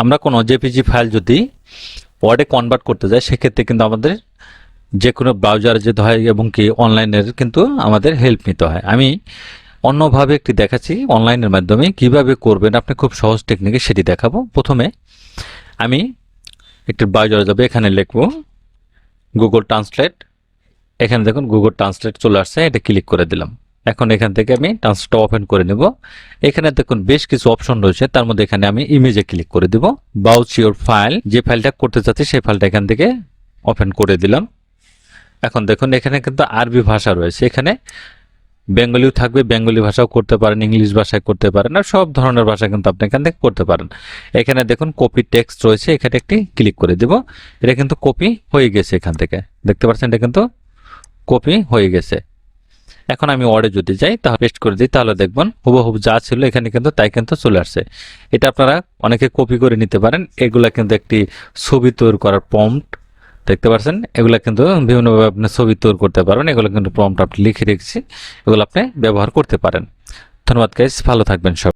আমরা কোনো JPG file যদি ওয়ার্ডে কনভার্ট করতে যাই, সেক্ষেত্রে কিন্তু আমাদের যে কোনো ব্রাউজারে যেতে হয় এবং কি অনলাইনের কিন্তু আমাদের হেল্প নিতে হয়। আমি অন্যভাবে একটি দেখাচ্ছি অনলাইনের মাধ্যমে কীভাবে করবেন, আপনি খুব সহজ টেকনিকে সেটি দেখাবো। প্রথমে আমি একটি ব্রাউজারে যাবে, এখানে লিখব গুগল ট্রান্সলেট এখানে দেখুন গুগল ট্রান্সলেট চলে আসছে, এটা ক্লিক করে দিলাম। এখন এখান থেকে আমি ট্রান্সলেটটা ওপেন করে নেব। এখানে দেখুন বেশ কিছু অপশন রয়েছে, তার মধ্যে এখানে আমি ইমেজে ক্লিক করে দিব। বাউচ ইউর ফাইল যে ফাইলটা করতে চাচ্ছি সেই ফাইলটা এখান থেকে ওপেন করে দিলাম। এখন দেখুন এখানে কিন্তু আরবি ভাষা রয়েছে, এখানে বেঙ্গলিও থাকবে, বেঙ্গলি ভাষাও করতে পারেন, ইংলিশ ভাষায় করতে পারেন, আর সব ধরনের ভাষা কিন্তু আপনি এখান থেকে করতে পারেন। এখানে দেখুন কপি টেক্সট রয়েছে, এখানে একটি ক্লিক করে দেব। এটা কিন্তু কপি হয়ে গেছে এখান থেকে, দেখতে পাচ্ছেন এটা কিন্তু কপি হয়ে গেছে। এখন আমি ওয়ার্ডে যদি যাই, তাহলে পেস্ট করে দিই, তাহলে দেখবেন হুবহুব যা ছিল এখানে কিন্তু তাই কিন্তু চলে আসছে। এটা আপনারা অনেকে কপি করে নিতে পারেন। এগুলা কিন্তু একটি ছবি তৈরি করার প্রম্পট দেখতে পাচ্ছেন এগুলা কিন্তু বিভিন্নভাবে আপনি ছবি তৈরি করতে পারবেন। এগুলো কিন্তু প্রম্পট আপনি লিখে রেখেছি, এগুলো আপনি ব্যবহার করতে পারেন। ধন্যবাদ গাইজ ভালো থাকবেন সব